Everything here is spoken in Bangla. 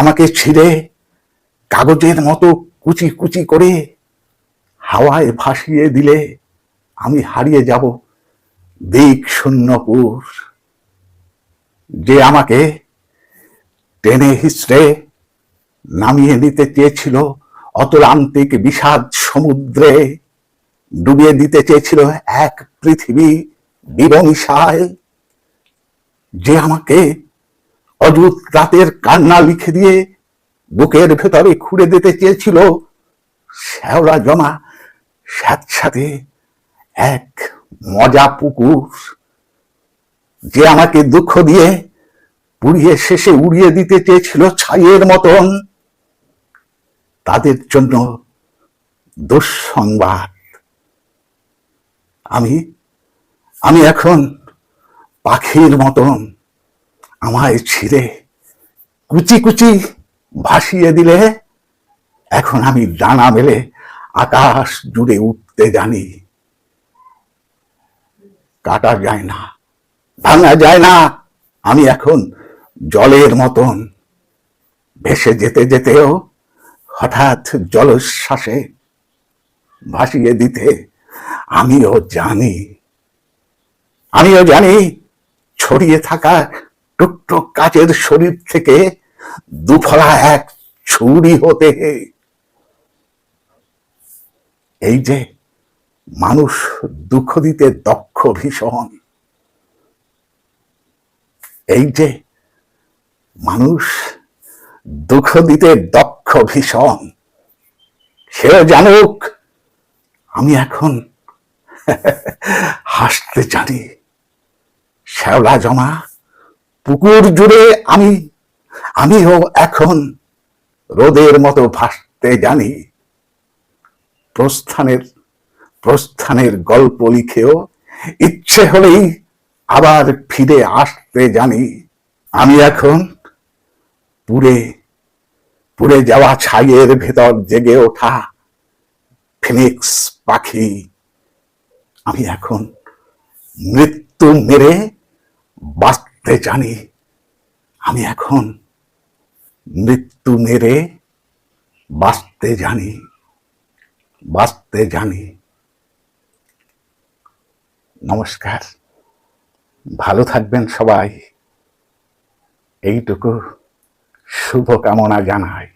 আমাকে ছিঁড়ে কাগজের মতো কুচি কুচি করে হাওয়ায় ভাসিয়ে দিলে আমি হারিয়ে যাব দিক শূন্যপুর। যে আমাকে টেনে হিসড়ে নামিয়ে নিতে চেয়েছিল অতলান্তিক বিষাদ সমুদ্রে, ডুবিয়ে দিতে চেয়েছিল এক পৃথিবী বিবংশায় যে আমাকে অযুত রাতের কান্না লিখে দিয়ে বুকের ভেতরে খুঁড়ে দিতে চেয়েছিল শ্যাওলা জমা স্যাঁতস্যাঁতে এক মজা পুকুর যে আমাকে দুঃখ দিয়ে পুড়িয়ে শেষে উড়িয়ে দিতে চেয়েছিল ছাইয়ের মতন। তাদের জন্য দুঃসংবাদ। আমি আমি এখন পাখির মতন আমায় ছিঁড়ে কুচি কুচি ভাসিয়ে দিলে? এখন আমি ডানা মেলে আকাশ জুড়ে উঠতে জানি। কাটা যায় না, ভাঙা যায় না, আমি এখন জলের মতন। ভেসে যেতে যেতেও হঠাৎ জলশ্বাসে ভাসিয়ে দিতে আমিও জানি। আমিও জানি ছড়িয়ে থাকা টুকটুক কাচের শরীর থেকে দুফলা এক ছুরি হতে এই যে মানুষ দুঃখ দিতে দক্ষ ভীষণ, এই যে মানুষ দুঃখ দিতে দক্ষ ভীষণ, সেও জানুক, আমি এখন হাসতে জানি, শ্যাওলা জমা পুকুর জুড়ে আমি, আমিও এখন রোদের মতো ভাসতে জানি। প্রস্থানের প্রস্থানের গল্প লিখেও ইচ্ছে হলেই আবার ফিরে আসতে জানি। আমি এখন পুড়ে পুড়ে যাওয়া ছাইয়ের ভেতর জেগে ওঠা ফিনিক্স পাখি। আমি এখন মৃত্যু মেরে বাঁচতে জানি আমি এখন মৃত্যু মেরে বাঁচতে জানি বাঁচতে জানি। নমস্কার। ভালো থাকবেন সবাই। এইটুকু শুভকামনা জানাই।